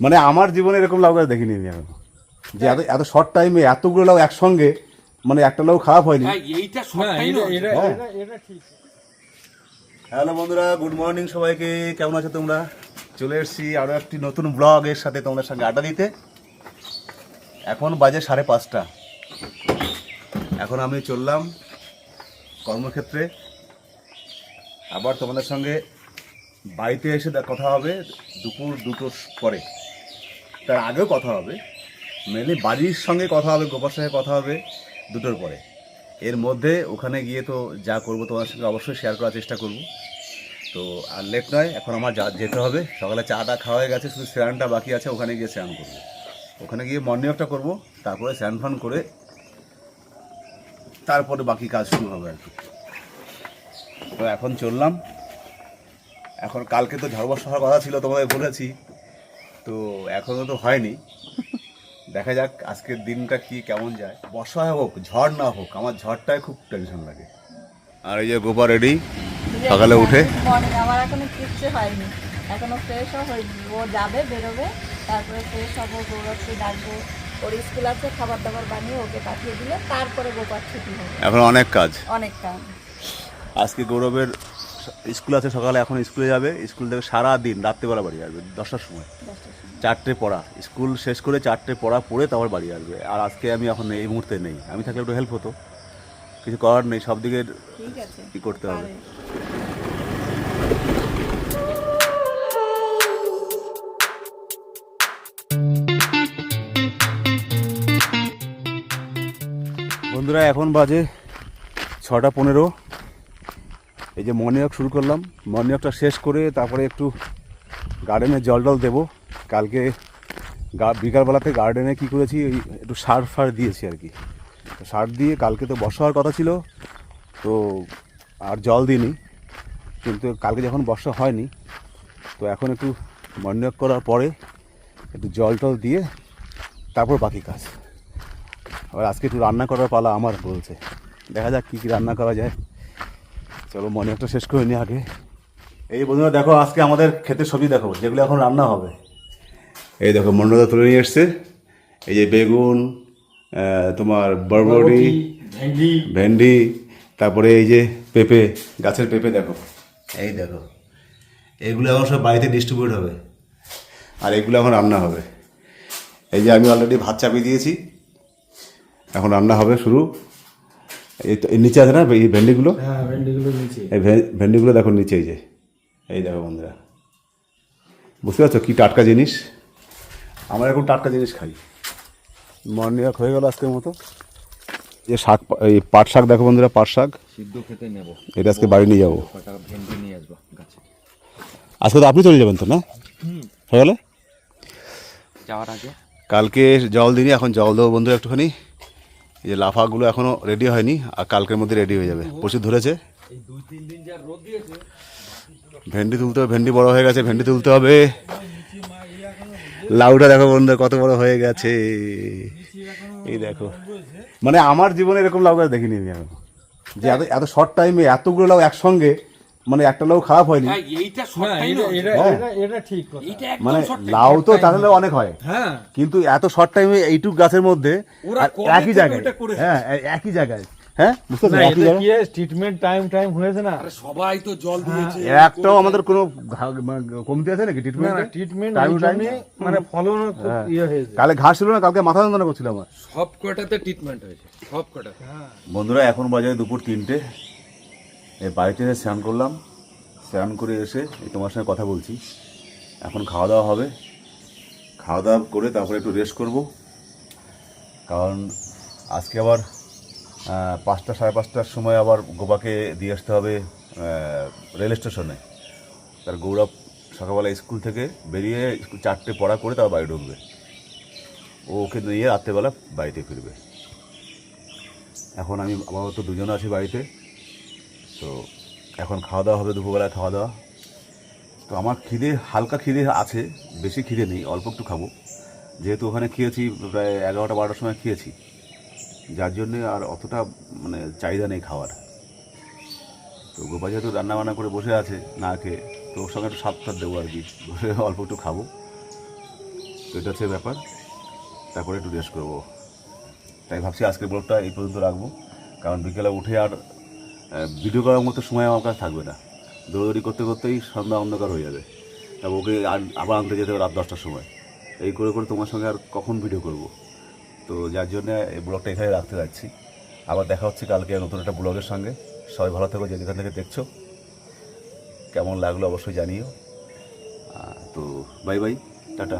মানে আমার জীবনে এরকম লাউ গাছ দেখিনি আমি এখন। যে এত এত শর্ট টাইমে এতগুলো লাউ একসঙ্গে মানে একটা লাউ খারাপ হয়নি। হ্যাঁ এইটা হ্যাঁ। হ্যালো বন্ধুরা গুড মর্নিং সবাইকে। কেমন আছো তোমরা? চলে এসেছি আরও একটি নতুন ব্লগের সাথে তোমাদের সঙ্গে আড্ডা দিতে। এখন বাজে সাড়ে পাঁচটা। এখন আমি চললাম কর্মক্ষেত্রে। আবার তোমাদের সঙ্গে বাড়িতে এসে কথা হবে দুপুর দুটোর পরে। তার আগেও কথা হবে। মেনলি বাড়ির সঙ্গে কথা হবে গোপার সঙ্গে কথা হবে, দুটোর পরে। এর মধ্যে ওখানে গিয়ে তো যা করব তোমার সঙ্গে অবশ্যই শেয়ার করার চেষ্টা করব। তো আর লেট নয়, এখন আমার যা যেতে হবে। সকালে চাটা খাওয়া হয়ে গেছে, শুধু স্নানটা বাকি আছে, ওখানে গিয়ে স্নান করব। ওখানে গিয়ে মর্নিং ওয়াকটা করব, তারপরে স্নান ফান করে তারপরে বাকি কাজ শুরু হবে আর কি। তো এখন চললাম। এখন কালকে তো ঝড় বর্ষা হওয়ার কথা ছিল তোমাদের বলেছি। তো এখনও তো হয়নি। দেখা যাক আজকের দিনটা কি কেমন যায়। বর্ষা হোক ঝড় না হোক আমার ঝড়টায় খুব টেনশন লাগে। আর এই যে গোপা রেডি সকালে উঠে। আমার এখনও কিচ্ছু হয়নি। এখনও ফ্রেশও হয়নি। ও যাবে বেরোবে তারপরে ফ্রেশ হব গৌরবকে ডাকবো। ওর স্কুল আছে খাবার দাবার বানিয়ে ওকে পাঠিয়ে দিলে তারপরে গোপার ছুটি হবে। এখন অনেক কাজ। অনেক কাজ। আজকে গৌরবের স্কুল আছে সকালে, এখন স্কুলে যাবে। স্কুল থেকে সারা দিন রাত্রেবেলা বাড়ি আসবে, দশটার সময়। চারটে পড়া। স্কুল শেষ করে চারটে পড়া পড়ে তারপর বাড়ি আসবে। আর আজকে আমি এখন এই মুহূর্তে নেই। আমি থাকলে একটু হেল্প হতো। কিছু করার নেই, সব দিকে কি করতে হবে। বন্ধুরা, এখন বাজে ছটা পনেরো। এই যে মর্নিং ওয়াক শুরু করলাম। মর্নিং ওয়াকটা শেষ করে তারপরে একটু গার্ডেনে জল টল দেবো। কালকে গা- বিকালবেলাতে গার্ডেনে কি করেছি, ওই একটু সার ফার দিয়েছি আর কি। সার দিয়ে কালকে তো বর্ষা হওয়ার কথা ছিল, তো আর জল দিইনি। কিন্তু কালকে যখন বর্ষা হয়নি, তো এখন একটু মর্নিং ওয়াক করার পরে একটু জল টল দিয়ে তারপর বাকি কাজ। আবার আজকে একটু রান্না করার পালা আমার বলছে। দেখা যাক কী কী রান্না করা যায়। চলো মনে একটা শেষ করে নি আগে। এই বন্ধুরা দেখো আজকে আমাদের ক্ষেতের সবজি দেখো যেগুলো এখন রান্না হবে। এই দেখো মন্ডলদা তুলে নিয়ে এসছে। এই যে বেগুন তোমার বরবটি ভেন্ডি। ভেন্ডি তারপরে এই যে পেঁপে গাছের পেঁপে দেখো। এই দেখো এগুলো এখন সব বাড়িতে ডিস্ট্রিবিউট হবে আর এগুলো এখন রান্না হবে। এই যে আমি অলরেডি ভাত চাপিয়ে দিয়েছি এখন রান্না হবে শুরু। নিচে আছে না এই ভেন্ডিগুলো? হ্যাঁ ভেন্ডিগুলো এই ভেন্ডিগুলো দেখো নিচে এই যে। এই দেখো বন্ধুরা। বুঝতে পারছ কী টাটকা জিনিস? আমরা এখন টাটকা জিনিস খাই। মর্নিং ওয়াক হয়ে গেল আজকের মতো। যে শাক এই পাট শাক দেখো বন্ধুরা পাট শাক। সিদ্ধ খেতে নেব। এটা আজকে বাড়ি নিয়ে যাব। ভেন্ডি নিয়ে আসব আজকে তো আপনি চলে যাবেন তো না? হয়ে গেলে? যাওয়ার আগে। কালকে জল দিনই এখন জল দেবো বন্ধুরা একটুখানি। এই যে লাফাগুলো এখনও রেডি হয়নি আর কালকের মধ্যে রেডি হয়ে যাবে। প্রচুর ধরেছে। ভেন্ডি তুলতে হবে ভেন্ডি বড় হয়ে গেছে ভেন্ডি তুলতে হবে। লাউটা দেখো বন্ধু কত বড় হয়ে গেছে। এই দেখো। মানে আমার জীবনে এরকম লাউ গাছ দেখিনি আমি এখন। যে এত এত শর্ট টাইমে এতগুলো লাউ একসঙ্গে মানে একটা লাউ খারাপ হয়নি। হ্যাঁ এইটা এটা হ্যাঁ। এটা এটা ঠিক কথা। এইটা একদম মানে লাউ তো। তাহলে অনেক হয়। হ্যাঁ। কিন্তু এত শর্ট টাইমে এইটুক গাছের মধ্যে একই জায়গায়। হ্যাঁ একই জায়গায়। হ্যাঁ বুঝতে না পারছ একই এটা জায়গায়? কি ট্রিটমেন্ট টাইম টাইম হয়েছে না? সবাই তো জল দিয়েছে। একটাও আমাদের কোনো কমতি আছে নাকি ট্রিটমেন্ট ট্রিটমেন্ট মানে ফলন হ্যাঁ। ইয়ে হয়েছে। কালে ঘাস ছিল না কালকে মাথা যন্ত্রণা করছিল আমার। সব কটাতে ট্রিটমেন্ট হয়েছে সব কটাতে হ্যাঁ। বন্ধুরা এখন বাজে দুপুর তিনটে। এই বাড়িতে এসে স্নান করলাম, স্নান করে এসে তোমার সঙ্গে কথা বলছি। এখন খাওয়া দাওয়া হবে। খাওয়া দাওয়া করে তারপরে একটু রেস্ট করব। কারণ আজকে আবার পাঁচটা সাড়ে পাঁচটার সময় আবার গোপাকে দিয়ে আসতে হবে রেল স্টেশনে। তার গৌরব সকালবেলা স্কুল থেকে বেরিয়ে স্কুল চারটে পড়া করে তার বাড়ি ঢুকবে। ও ওকে নিয়ে রাত্রেবেলা বাড়িতে ফিরবে। এখন আমি আপাতত দুজন আছি বাড়িতে। তো এখন খাওয়া দাওয়া হবে দুপুরবেলায় খাওয়া দাওয়া। তো আমার খিদে, হালকা খিদে আছে, বেশি খিদে নেই, অল্প একটু খাব। যেহেতু ওখানে খেয়েছি, প্রায় এগারোটা, বারোটার সময় খেয়েছি। যার জন্যে আর অতটা মানে চাহিদা নেই খাওয়ার। তো গোপা যেহেতু রান্না বান্না করে বসে আছে, না খেয়ে, তো ওর সঙ্গে একটু সাত সাত দেবো আর কি। বসে অল্প একটু খাব। তো এটা হচ্ছে ব্যাপার। তারপরে একটু রেস্ট করব। তাই ভাবছি আজকের ব্লগটা এই পর্যন্ত রাখব। কারণ বিকেলে উঠে আর ভিডিও করার মতো সময় আমার কাছে থাকবে না। দৌড়দৌড়ি করতে করতেই সন্ধ্যা অন্ধকার হয়ে যাবে। তারপর ওকে আবার আনতে যেতে হবে রাত দশটার সময়। এই করে করে তোমার সঙ্গে আর কখন ভিডিও করব? তো যার জন্য এই ব্লগটা এখানে রাখতে যাচ্ছি। আবার দেখা হচ্ছে কালকে নতুন একটা ব্লগের সঙ্গে। সবাই ভালো থাকো যেখান থেকে দেখছ। কেমন লাগল অবশ্যই জানিও। তো বাই বাই টাটা।